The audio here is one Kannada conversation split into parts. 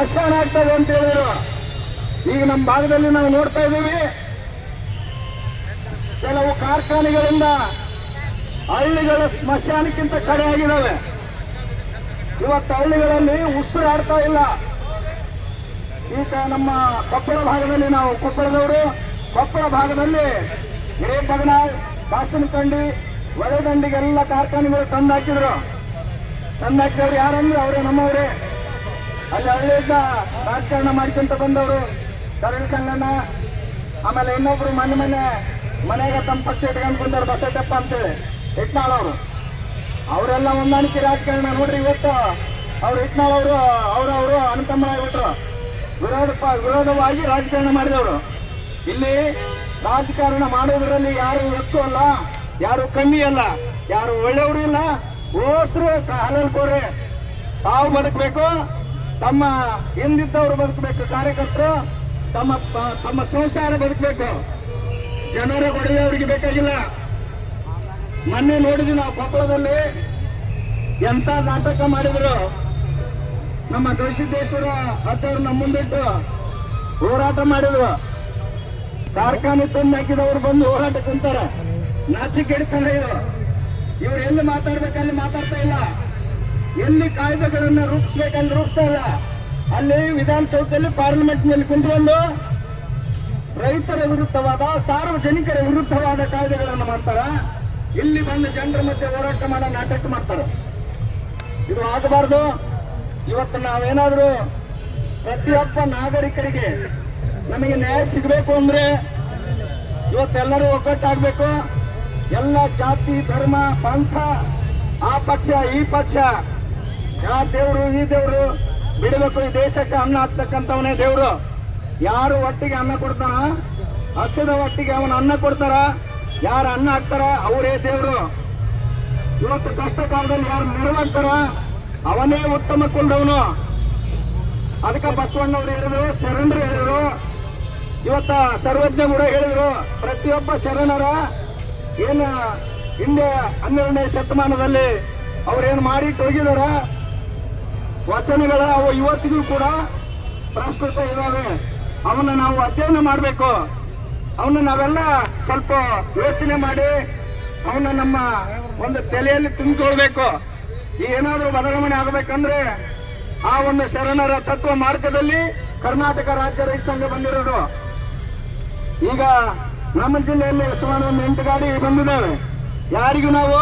ಸ್ಮಶಾನ ಆಗ್ತದೆ ಅಂತ ಹೇಳಿದ್ರು. ಈಗ ನಮ್ಮ ಭಾಗದಲ್ಲಿ ನಾವು ನೋಡ್ತಾ ಇದ್ದೀವಿ. ಕೆಲವು ಕಾರ್ಖಾನೆಗಳಿಂದ ಹಳ್ಳಿಗಳ ಸ್ಮಶಾನಕ್ಕಿಂತ ಕಡೆ ಆಗಿದ್ದಾವೆ. ಇವತ್ತು ಹಳ್ಳಿಗಳಲ್ಲಿ ಉಸಿರಾಡ್ತಾ ಇಲ್ಲ. ಈಗ ನಮ್ಮ ಕೊಪ್ಪಳ ಭಾಗದಲ್ಲಿ ನಾವು ಕೊಪ್ಪಳದವರು. ಕೊಪ್ಪಳ ಭಾಗದಲ್ಲಿ ಹಿರೇಬಗನಾಳ್ ಬಾಸನಕಂಡಿ ಒಳದಂಡಿಗೆಲ್ಲ ಕಾರ್ಖಾನೆಗಳು ತಂದು ಹಾಕಿದ್ರು. ತಂದು ಹಾಕಿದವ್ರು ಯಾರಂದ್ರೆ ಅವರೇ, ನಮ್ಮವರೇ. ಅಲ್ಲಿ ಹಳ್ಳಿಯಿಂದ ರಾಜಕಾರಣ ಮಾಡ್ಕೊಂತ ಬಂದವರು ಕರಡಿ ಸಂಗಣ್ಣ ಆಮೇಲೆ ಇನ್ನೊಬ್ರು ಮನೆ ಮನೆ, ಮನೆಗೆ ತಮ್ಮ ಪಕ್ಷ ಇಟ್ಕೊಂಡು ಬಂದವ್ರು ಬಸಟ್ಟಪ್ಪ ಅಂತೇಳಿ ಇಟ್ನಾಳ್ ಅವರು. ಅವರೆಲ್ಲ ಹೊಂದಾಣಿಕೆ ರಾಜಕಾರಣ ನೋಡ್ರಿ ಇವತ್ತು. ಅವ್ರು ಇಟ್ನಾಳ್ ಅವರು ಅವರು ಅವರು ಅನುಕಂಬ ಆಗ್ಬಿಟ್ರು ವಿರೋಧ ವಿರೋಧವಾಗಿ ರಾಜಕಾರಣ ಮಾಡಿದವರು. ಇಲ್ಲಿ ರಾಜಕಾರಣ ಮಾಡೋದ್ರಲ್ಲಿ ಯಾರು ಹೆಚ್ಚು ಅಲ್ಲ, ಯಾರು ಕಮ್ಮಿ ಅಲ್ಲ, ಯಾರು ಒಳ್ಳೆಯವರು ಇಲ್ಲ, ಓಸ್ರು ಹಲಲ್ ಕೋರೆ ತಾವು ಬದುಕಬೇಕು ತಮ್ಮ ಹಿಂದಿದ್ದವರು ಬದುಕಬೇಕು, ಕಾರ್ಯಕರ್ತರು ತಮ್ಮ ತಮ್ಮ ಸಂಸಾರ ಬದುಕಬೇಕು. ಜನರ ಗೊಡವೆ ಅವರಿಗೆ ಬೇಕಾಗಿಲ್ಲ. ಮೊನ್ನೆ ನೋಡಿದ್ವಿ ನಾವು ಕೊಪ್ಪಳದಲ್ಲಿ ಎಂತ ನಾಟಕ ಮಾಡಿದ್ರು. ನಮ್ಮ ಗವಿಸಿದ್ದೇಶ್ವರ ಅಥವಾ ನಮ್ಮ ಮುಂದಿಟ್ಟು ಹೋರಾಟ ಮಾಡಿದ್ರು. ಕಾರ್ಖಾನೆ ತಂದು ಹಾಕಿದವರು ಬಂದು ಹೋರಾಟ ಕುಂತಾರ ನಾಚಿಕೆ ಇಡ್ತಾರೆ ಇವರು ಇವ್ರು ಎಲ್ಲಿ ಮಾತಾಡ್ಬೇಕಲ್ಲಿ ಮಾತಾಡ್ತಾ ಇಲ್ಲ. ಎಲ್ಲಿ ಕಾಯ್ದೆಗಳನ್ನ ರೂಪಿಸ್ಬೇಕಲ್ಲಿ ರೂಪಿಸ್ತಾ ಇಲ್ಲ. ಅಲ್ಲಿ ವಿಧಾನಸೌಧದಲ್ಲಿ ಪಾರ್ಲಿಮೆಂಟ್ ಮೇಲೆ ಕುಂತ್ಕೊಂಡು ರೈತರ ವಿರುದ್ಧವಾದ, ಸಾರ್ವಜನಿಕರ ವಿರುದ್ಧವಾದ ಕಾಯ್ದೆಗಳನ್ನು ಮಾಡ್ತಾರ. ಇಲ್ಲಿ ಬಂದು ಜನರ ಮಧ್ಯೆ ಹೋರಾಟ ಮಾಡೋ ನಾಟಕ ಮಾಡ್ತಾರೆ. ಇದು ಆಗಬಾರ್ದು. ಇವತ್ತು ನಾವೇನಾದರೂ ಪ್ರತಿಯೊಬ್ಬ ನಾಗರಿಕರಿಗೆ ನಮಗೆ ನ್ಯಾಯ ಸಿಗಬೇಕು ಅಂದ್ರೆ ಇವತ್ತೆಲ್ಲರೂ ಒಗ್ಗಟ್ಟಾಗಬೇಕು. ಎಲ್ಲ ಜಾತಿ, ಧರ್ಮ, ಪಂಥ, ಆ ಪಕ್ಷ, ಈ ಪಕ್ಷ. ಯಾ ದೇವರು, ಈ ದೇವರು? ಬಿಡಬೇಕು ಈ ದೇಶಕ್ಕೆ ಅನ್ನ ಹಾಕ್ತಕ್ಕಂಥವನೇ ದೇವರು. ಯಾರು ಒಟ್ಟಿಗೆ ಅನ್ನ ಕೊಡ್ತಾನ ಹಸಿದ ಒಟ್ಟಿಗೆ ಅವನ ಅನ್ನ ಕೊಡ್ತಾರ. ಯಾರು ಅನ್ನ ಹಾಕ್ತಾರ? ಅವರೇ ದೇವರು. ಇವತ್ತು ಕಷ್ಟ ಕಾಲದಲ್ಲಿ ಯಾರು ನೆರವಾಗ್ತಾರ? ಅವನೇ ಉತ್ತಮ ಕುಲದವನು. ಅದಕ್ಕೆ ಬಸವಣ್ಣವ್ರು ಹೇಳಿದ್ರು, ಶರಣರು ಹೇಳಿದ್ರು. ಇವತ್ತ ಸರ್ವಜ್ಞ ಕೂಡ ಹೇಳಿದ್ರು, ಪ್ರತಿಯೊಬ್ಬ ಶರಣರ ಏನು ಹಿಂದೆ ಹನ್ನೆರಡನೇ ಶತಮಾನದಲ್ಲಿ ಅವ್ರೇನು ಮಾಡಿಟ್ಟು ಹೋಗಿದಾರ? ವಚನಗಳ ಅವು ಇವತ್ತಿಗೂ ಕೂಡ ಪ್ರಸ್ತುತ ಇದ್ದಾವೆ. ಅವನ್ನ ನಾವು ಅಧ್ಯಯನ ಮಾಡಬೇಕು. ಅವನ್ನ ನಾವೆಲ್ಲ ಸ್ವಲ್ಪ ಯೋಚನೆ ಮಾಡಿ ಅವನ್ನ ನಮ್ಮ ಒಂದು ತಲೆಯಲ್ಲಿ ತುಂಬಿಕೊಳ್ಬೇಕು. ಏನಾದರೂ ಬದಲಾವಣೆ ಆಗಬೇಕಂದ್ರೆ ಆ ಒಂದು ಶರಣರ ತತ್ವ ಮಾರ್ಗದಲ್ಲಿ ಕರ್ನಾಟಕ ರಾಜ್ಯ ರೈತ ಸಂಘ ಬಂದಿರೋದು. ಈಗ ನಮ್ಮ ಜಿಲ್ಲೆಯಲ್ಲಿ ಸುಮಾರು ಒಂದು ಎಂಟು ಗಾಡಿ ಬಂದಿದ್ದಾವೆ. ಯಾರಿಗೂ ನಾವು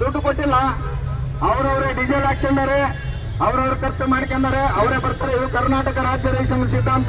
ದುಡ್ಡು ಕೊಟ್ಟಿಲ್ಲ. ಅವರವರೇ ಡೀಸೆಲ್ ಹಾಕ್ಸ್ಕೊಂಡಾರೆ. ಅವ್ರವ್ರ ಖರ್ಚು ಮಾಡ್ಕೊಂಡಾರೆ ಅವರೇ ಬರ್ತಾರೆ. ಇದು ಕರ್ನಾಟಕ ರಾಜ್ಯ ರೈತ ಸಿದ್ಧಾಂತ.